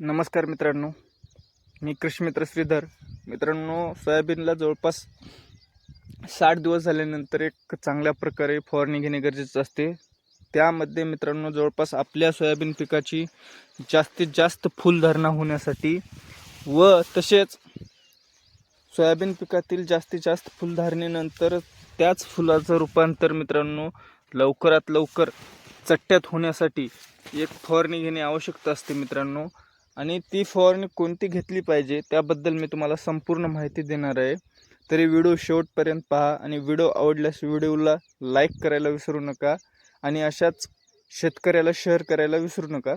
नमस्कार मित्रांनो. मी कृषीमित्र श्रीधर. मित्रांनो सोयाबीनला जवळपास साठ दिवस झाल्यानंतर एक चांगल्या प्रकारे फवारणी घेणे गरजेचं असते. त्यामध्ये मित्रांनो जवळपास आपल्या सोयाबीन पिकाची जास्तीत जास्त फुलधारणा होण्यासाठी व तसेच सोयाबीन पिकातील जास्तीत जास्त फुलधारणेनंतर त्याच फुलाचं रूपांतर मित्रांनो लवकरात लवकर चट्ट्यात होण्यासाठी एक फवारणी घेणे आवश्यकता असते मित्रांनो. आणि ती फवारणी कोणती घेतली पाहिजे त्याबद्दल मी तुम्हाला संपूर्ण माहिती देणार आहे. तरी व्हिडिओ शेवटपर्यंत पहा आणि व्हिडिओ आवडल्यास व्हिडिओला लाईक करायला विसरू नका आणि अशाच शेतकऱ्याला शेअर करायला विसरू नका.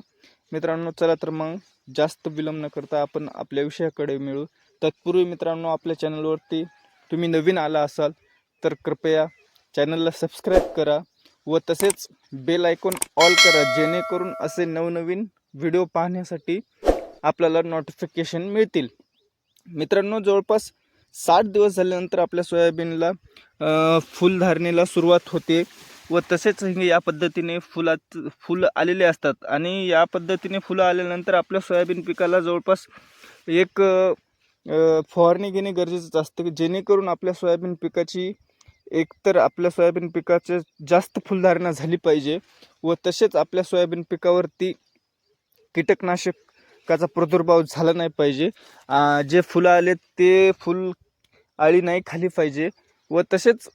मित्रांनो चला तर मग जास्त विलंब न करता आपण आपल्या विषयाकडे मिळू. तत्पूर्वी मित्रांनो आपल्या चॅनलवरती तुम्ही नवीन आला असाल तर कृपया चॅनलला सबस्क्राईब करा व तसेच बेल आयकॉन ऑल करा जेणेकरून असे नवनवीन व्हिडिओ पाहण्यासाठी आपल्याला नोटिफिकेशन मिळतील. मित्रांनो जवळपास साठ दिवस झाल्यानंतर आपल्या सोयाबीनला फुलधारणेला सुरुवात होते व तसेच हे या पद्धतीने फुलात फुलं आलेले असतात. आणि या पद्धतीने फुलं आल्यानंतर आपल्या सोयाबीन पिकाला जवळपास एक फवारणी घेणे गरजेचं असतं. जेणेकरून आपल्या सोयाबीन पिकाची एकतर आपल्या सोयाबीन पिकाचे जास्त फुलधारणा झाली पाहिजे व तसेच आपल्या सोयाबीन पिकावरती कीटकनाशक कीटकनाशकाचा प्रादुर्भाव झाला नाही पाहिजे. जे फुलं आले ते फुल आळी नाही खाली पाहिजे. व तसेच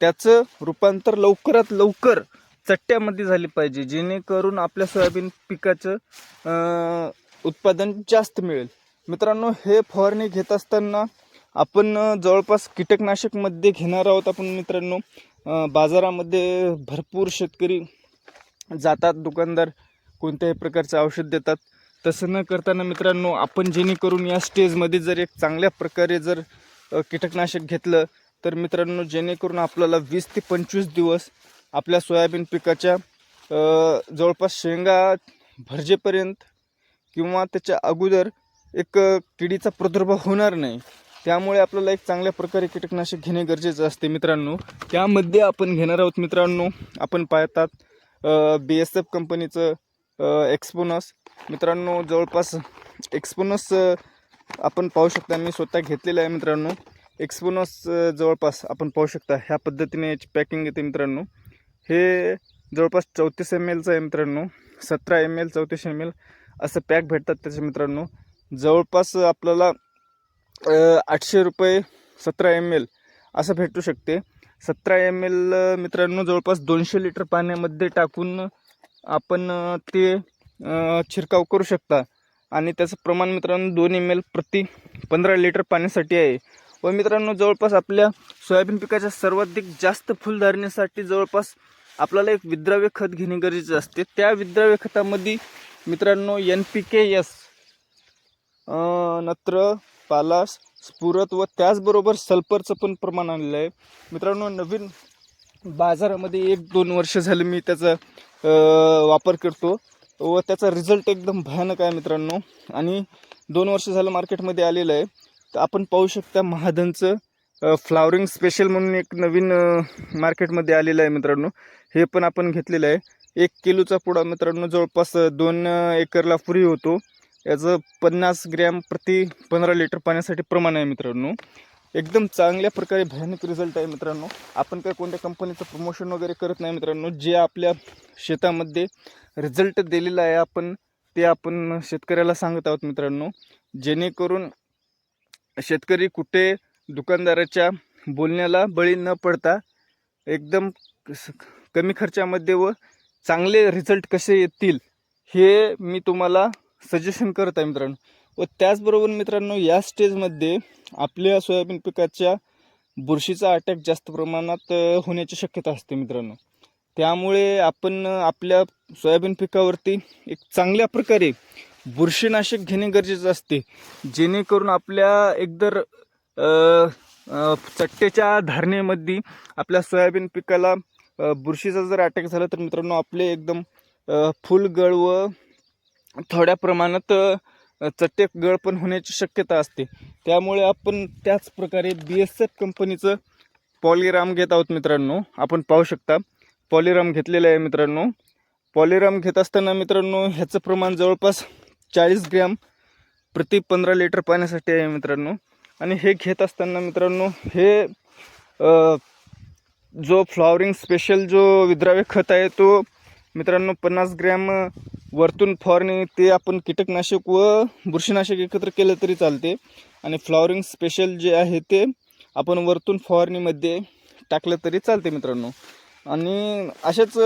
त्याचं रूपांतर लवकरात लवकर चट्ट्यामध्ये झाले पाहिजे. जेणेकरून आपल्या सोयाबीन पिकाचं उत्पादन जास्त मिळेल. मित्रांनो हे फवारणी घेत असताना आपण जवळपास कीटकनाशकमध्ये घेणार आहोत आपण मित्रांनो. बाजारामध्ये भरपूर शेतकरी जातात दुकानदार कोणत्याही प्रकारचं औषध देतात. तसं न करताना मित्रांनो आपण जेणेकरून या स्टेजमध्ये जर एक चांगल्या प्रकारे जर कीटकनाशक घेतलं तर मित्रांनो जेणेकरून आपल्याला वीस ते पंचवीस दिवस आपल्या सोयाबीन पिकाच्या जवळपास शेंगा भरजेपर्यंत किंवा त्याच्या अगोदर एक किडीचा प्रादुर्भाव होणार नाही. त्यामुळे आपल्याला एक चांगल्या प्रकारे कीटकनाशक घेणे गरजेचं असते मित्रांनो. त्यामध्ये आपण घेणार आहोत मित्रांनो आपण पाहतात बी एस एफ कंपनीचं एक्सपोनस मित्रांनो जवळपास एक्सपोनस आपण पाहू शकता मी स्वतः घेतलेलं आहे मित्रांनो. एक्सपोनस जवळपास आपण पाहू शकता ह्या पद्धतीने याची पॅकिंग येते मित्रांनो. हे जवळपास चौतीस एम एलचं आहे मित्रांनो. सतरा एम एल चौतीस एम एल असं पॅक भेटतात त्याचे मित्रांनो. जवळपास आपल्याला आठशे रुपये सतरा एम एल असं भेटू शकते. सतरा एम एल मित्रांनो जवळपास दोनशे लिटर पाण्यामध्ये टाकून आपण ते छिरकाव करू शकता. आणि त्याचं प्रमाण मित्रांनो दोन एम एल प्रति पंधरा लिटर पाण्यासाठी आहे. व मित्रांनो जवळपास आपल्या सोयाबीन पिकाच्या सर्वाधिक जास्त फुलधारणेसाठी जवळपास आपल्याला एक विद्राव्य खत घेणे गरजेचे असते. त्या विद्राव्य खतामध्ये मित्रांनो एन पी के एस नत्र पालास स्फुरत व त्याचबरोबर सल्फरचं पण प्रमाण आणलेलं आहे. मित्रांनो नवीन बाजारामध्ये एक दोन वर्ष झालं मी त्याचा वापर करतो व त्याचा रिझल्ट एकदम भयानक आहे मित्रांनो. आणि दोन वर्ष झालं मार्केटमध्ये आलेलं आहे. तर आपण पाहू शकता महादनचं फ्लावरिंग स्पेशल म्हणून एक नवीन मार्केटमध्ये आलेलं आहे मित्रांनो. हे पण आपण घेतलेलं आहे. एक किलोचा पुडा मित्रांनो जवळपास दोन एकरला फ्री होतो. याचं पन्नास ग्रॅम प्रति पंधरा लिटर पाण्यासाठी प्रमाण आहे मित्रांनो. एकदम चांगल्या प्रकारे भयानक रिझल्ट आहे मित्रांनो. आपण काय कोणत्या कंपनीचं प्रमोशन वगैरे करत नाही मित्रांनो जे आपल्या शेतामध्ये रिझल्ट दिलेला आहे आपण ते आपण शेतकऱ्याला सांगत आहोत मित्रांनो. जेणेकरून शेतकरी कुठे दुकानदाराच्या बोलण्याला बळी न पडता एकदम कमी खर्चामध्ये व चांगले रिझल्ट कसे येतील हे मी तुम्हाला सजेशन करत आहे मित्रांनो. व त्याचबरोबर मित्रांनो या स्टेजमध्ये आपल्या सोयाबीन पिकाच्या बुरशीचा अटॅक जास्त प्रमाणात होण्याची शक्यता असते मित्रांनो. त्यामुळे आपण आपल्या सोयाबीन पिकावरती एक चांगल्या प्रकारे बुरशीनाशक घेणे गरजेचं असते. जेणेकरून आपल्या एकतर चट्टेच्या धारणेमध्ये आपल्या सोयाबीन पिकाला बुरशीचा जर अटॅक झाला तर मित्रांनो आपले एकदम फुल गळ व थोड्या प्रमाणात चट्टे गळ पण होण्याची शक्यता असते. त्यामुळे आपण त्याच प्रकारे बी एस एफ कंपनीचं पॉलिराम घेत आहोत मित्रांनो. आपण पाहू शकता पॉलिराम घेतलेलं आहे मित्रांनो. पॉलिराम घेत असताना मित्रांनो ह्याचं प्रमाण जवळपास चाळीस ग्रॅम प्रति पंधरा लिटर पाण्यासाठी आहे मित्रांनो. आणि हे घेत असताना मित्रांनो हे जो फ्लॉवरिंग स्पेशल जो विद्राव्य खत आहे तो मित्रांनो पन्नास ग्रॅम वरतून फवारणी ते आपण कीटकनाशक व बुरशीनाशक एकत्र केलं तरी चालते. आणि फ्लॉवरिंग स्पेशल जे आहे ते आपण वरतून फवारणीमध्ये टाकलं तरी चालते मित्रांनो. आणि असेच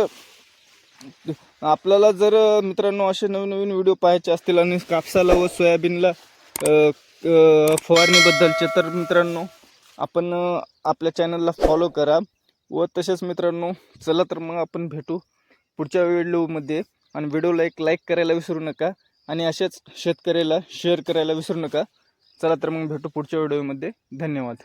आपल्याला जर मित्रांनो असे नवीन नवीन व्हिडिओ पाहायचे असतील आणि कापसाला व सोयाबीनला फवारणीबद्दलचे तर मित्रांनो आपण आपल्या चॅनलला फॉलो करा. व तसेच मित्रांनो चला तर मग आपण भेटू पुढच्या व्हिडिओमध्ये आणि व्हिडिओला एक लाईक करायला विसरू नका आणि असेच शेतकऱ्याला शेअर करायला विसरू नका. चला तर मग भेटू पुढच्या व्हिडिओमध्ये धन्यवाद.